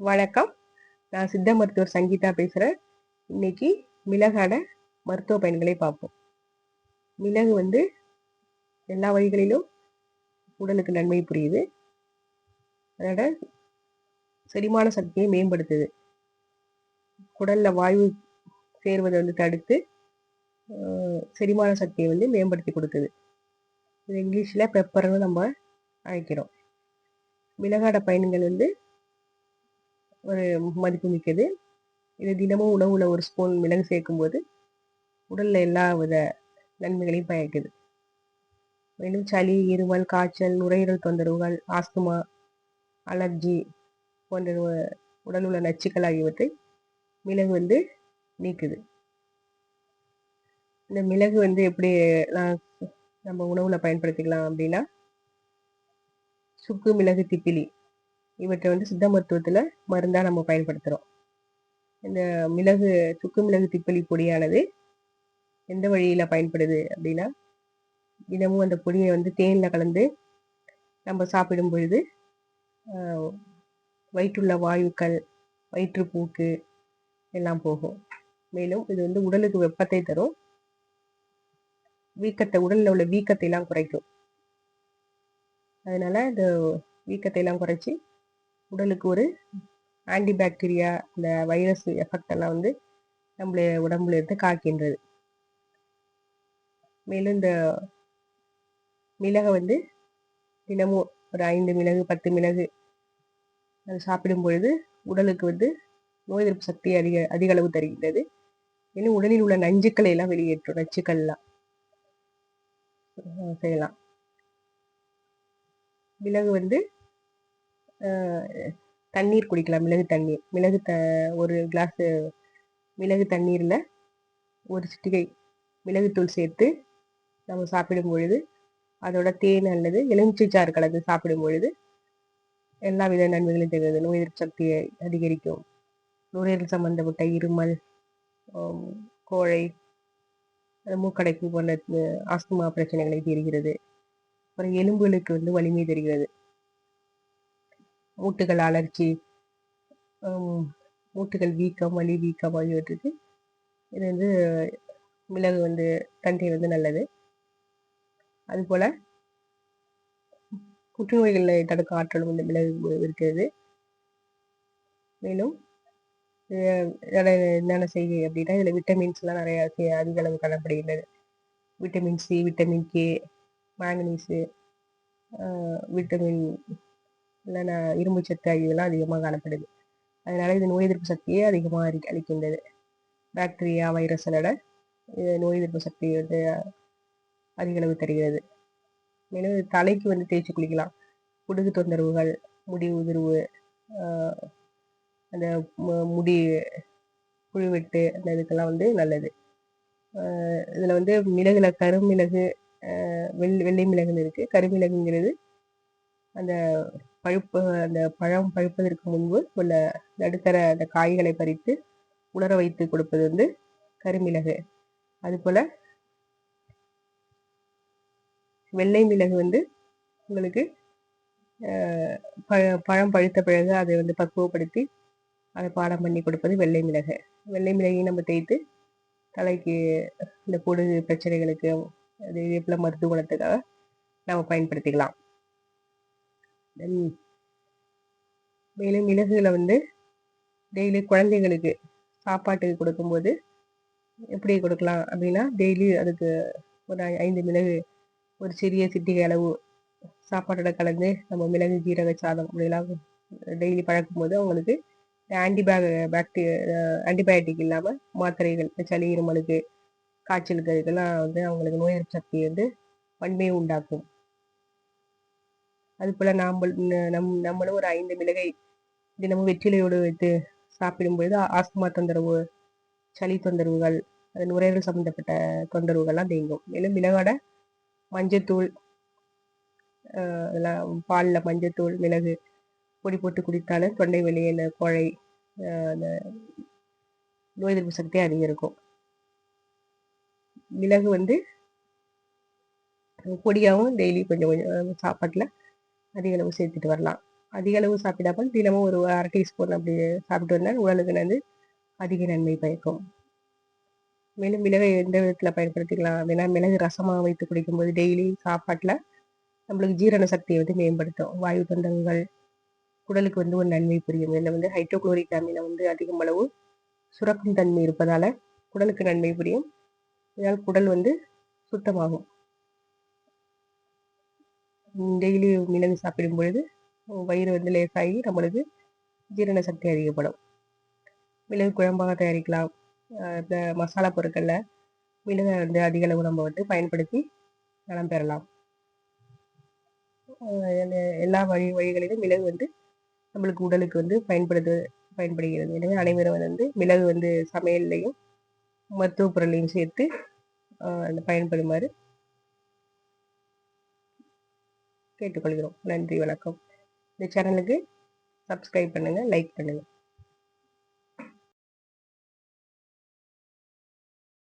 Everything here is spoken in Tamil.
வணக்கம். நான் சித்த மருத்துவர் சங்கீதா பேசுகிறேன் இன்னைக்கு மிளகாட மருத்துவ பயன்களை பார்ப்போம். மிளகு வந்து எல்லா வழிகளிலும் உடலுக்கு நன்மை புரியுது. அதோட செரிமான சக்தியை மேம்படுத்துது. குடலில் வாயு சேர்வதை வந்து தடுத்து செரிமான சக்தியை வந்து மேம்படுத்தி கொடுக்குது. இது இங்கிலீஷில் பெப்பர்னு நம்ம அழைக்கிறோம். மிளகாட பயன்கள் வந்து ஒரு மதிப்பு மிக்கது. இது தினமும் உணவுல ஒரு ஸ்பூன் மிளகு சேர்க்கும்போது உடல்ல எல்லா வித நன்மைகளையும் பயக்குது. மேலும் சளி இருமல் காய்ச்சல் நுரையீரல் தொந்தரவுகள் ஆஸ்துமா அலர்ஜி போன்ற உடல் உள்ள நச்சுக்கள் ஆகியவற்றை மிளகு வந்து நீக்குது. இந்த மிளகு வந்து எப்படி நம்ம உணவுல பயன்படுத்திக்கலாம் அப்படின்னா சுக்கு மிளகு திப்பிலி இவற்றை வந்து சித்த மருத்துவத்தில் மருந்தாக நம்ம பயன்படுத்துகிறோம் இந்த மிளகு சுக்கு மிளகு திப்பலி பொடியானது எந்த வழியில் பயன்படுது அப்படின்னா தினமும் அந்த பொடியை வந்து தேனில் கலந்து நம்ம சாப்பிடும் பொழுது வயிற்றுள்ள வாயுக்கள் வயிற்றுப்பூக்கு எல்லாம் போகும். மேலும் இது வந்து உடலுக்கு வெப்பத்தை தரும். வீக்கத்தை உடலில் உள்ள வீக்கத்தை எல்லாம் குறைக்கும். அதனால இந்த வீக்கத்தை எல்லாம் குறைச்சி உடலுக்கு ஒரு ஆன்டிபாக்டீரியா இந்த வைரஸ் எஃபெக்ட் எல்லாம் வந்து நம்மளுடைய உடம்புல இருந்து காக்கின்றது. மேலும் இந்த மிளகை வந்து தினமும் ஒரு ஐந்து மிளகு பத்து மிளகு அது சாப்பிடும் பொழுது உடலுக்கு வந்து நோய் எதிர்ப்பு சக்தி அதிக அதிக அளவு தருகின்றது. இன்னும் உடலில் உள்ள நஞ்சுக்களை எல்லாம் வெளியேற்றும் நச்சுக்கள்லாம் செய்யலாம். மிளகு வந்து தண்ணீர் குடிக்கலாம். மிளகு தண்ணீர். மிளகு த ஒரு கிளாஸ் மிளகு தண்ணீரில் ஒரு சிட்டிகை மிளகுத்தூள் சேர்த்து நம்ம சாப்பிடும் பொழுது அதோட தேன் அல்லது எலுமிச்சை சாறு கலந்து சாப்பிடும் பொழுது எல்லா வித நன்மைகளையும் தெரிகிறது. நோய் எதிர்ப்பு சக்தியை அதிகரிக்கும். நுரையீரல் சம்பந்தப்பட்ட இருமல் கோழை மூக்கடைப்பு போன்ற ஆஸ்துமா பிரச்சனைகளை தீர்கிறது. அப்புறம் எலும்புகளுக்கு வந்து வலிமை தருகிறது. மூட்டுகள் அலர்ஜி மூட்டுகள் வீக்கம் வலி வீக்கம் ஆகியவற்றுக்கு இது வந்து மிளகு வந்து தண்டை வந்து நல்லது. அதுபோல் புற்றுநோய்களை தடுக்க ஆற்றலும் இந்த மிளகு இருக்கிறது. மேலும் என்னென்ன செய்கை அப்படின்னா இதில் விட்டமின்ஸ்லாம் நிறையா அதிக அளவு காணப்படுகின்றது. Vitamin C vitamin K manganese vitamin இல்லைன்னா இரும்பு சத்து ஆகியவெல்லாம் அதிகமாக காணப்படுது. அதனால இது நோய் எதிர்ப்பு சக்தியை அதிகமாக அறி அளிக்கின்றது. பாக்டீரியா வைரஸலோட இது நோய் எதிர்ப்பு சக்தி வந்து அதிகளவு தருகிறது. மேலும் தலைக்கு வந்து தேய்ச்சி குளிக்கலாம். குடுகு தொந்தரவுகள் முடி உதிர்வு அந்த முடி குழிவெட்டு அந்த இதுக்கெல்லாம் வந்து நல்லது. இதில் வந்து மிளகுல கருமிளகு வெள்ளி வெள்ளை மிளகுன்னு இருக்குது கருமிளகுங்கிறது அந்த பழுப்பு அந்த பழம் பழுப்பதற்கு முன்பு உள்ள நடுத்தர அந்த காய்களை பறித்து உலர வைத்து கொடுப்பது வந்து கருமிளகு. அதுபோல் வெள்ளை மிளகு வந்து உங்களுக்கு பழ பழம் பழுத்த பிறகு அதை வந்து பக்குவப்படுத்தி அதை பாடம் பண்ணி கொடுப்பது வெள்ளை மிளகு. வெள்ளை மிளகையும் நம்ம தேய்த்து தலைக்கு இந்த பொடுகு பிரச்சனைகளுக்கு அது இதே போல் மருத்துவ குணத்துக்காக நம்ம பயன்படுத்திக்கலாம். மேலும் மிளகுகளை வந்து டெய்லி குழந்தைங்களுக்கு சாப்பாட்டுக்கு கொடுக்கும்போது எப்படி கொடுக்கலாம் அப்படின்னா டெய்லி அதுக்கு ஒரு ஐந்து மிளகு ஒரு சிறிய சிட்டிகை அளவு சாப்பாட்டோட கலந்து நம்ம மிளகு ஜீரக சாதம் அப்படிலாம் டெய்லி பழக்கும் போது அவங்களுக்கு ஆன்டிபயோ பாக்டீரியா ஆன்டிபயோட்டிக் இல்லாமல் மாத்திரைகள் சளி இருமலுக்கு காய்ச்சலுக்கு இதுக்கெல்லாம் வந்து அவங்களுக்கு நோய் எதிர்ப்பு சக்தி வந்து வன்மையை உண்டாக்கும். அது போல நாம் நம் நம்மளும் ஒரு ஐந்து மிளகை தினமும் வெற்றிலையோடு வைத்து சாப்பிடும்பொழுது ஆஸ்துமா தொந்தரவு சளி தொந்தரவுகள் அது நுரையீரல் சம்பந்தப்பட்ட தொந்தரவுகள்லாம் தேங்கும் மேலும் மிளகாட மஞ்சத்தூள் அதெல்லாம் பாலில் மஞ்சத்தூள் மிளகு பொடி போட்டு குடித்தாலும் தொண்டை வெளியே இந்த குழை அந்த நோய் எதிர்ப்பு சக்தி அதிகம் மிளகு வந்து பொடியாகவும் டெய்லி கொஞ்சம் கொஞ்சம் சாப்பாட்டில் அதிக அளவு சேர்த்துட்டு வரலாம். அதிக அளவு சாப்பிடாமல் தினமும் ஒரு அரை டீஸ்பூன் அப்படி சாப்பிட்டு வந்தால் உடலுக்கு வந்து அதிக நன்மை பயக்கும். மேலும் மிளகை எந்த விதத்தில் பயன்படுத்திக்கலாம் அப்படின்னா மிளகு ரசமாக வைத்து குடிக்கும்போது டெய்லி சாப்பாட்டில் நம்மளுக்கு ஜீரண சக்தியை வந்து மேம்படுத்தும். வாயு தொண்டங்கள் குடலுக்கு வந்து ஒரு நன்மை புரியும். இதில் வந்து ஹைட்ரோக்ளோரிக் அமிலம் வந்து அதிகம் அளவு சுரக்கும் தன்மை இருப்பதால் குடலுக்கு நன்மை புரியும். இதனால் குடல் வந்து சுத்தமாகும். டெய்லி மிளகு சாப்பிடும் பொழுது வயிறு வந்து லேசாகி நம்மளுக்கு ஜீரண சக்தி அதிகப்படும். மிளகு குழம்பாக தயாரிக்கலாம். இந்த மசாலா பொருட்களில் மிளகை வந்து அதிக அளவு நம்ம வந்து பயன்படுத்தி நலம் பெறலாம். எல்லா வழி வழிகளிலும் மிளகு வந்து நம்மளுக்கு உடலுக்கு வந்து பயன்படுத்து பயன்படுகிறது. எனவே அனைவரும் வந்து மிளகு வந்து சமையல்லையும் மருத்துவ பொருளையும் சேர்த்து பயன்படுமாறு கேட்டுக்கொள்கிறோம். நன்றி வணக்கம். இந்த சேனலுக்கு சப்ஸ்கிரைப் பண்ணுங்கள் லைக் பண்ணுங்கள்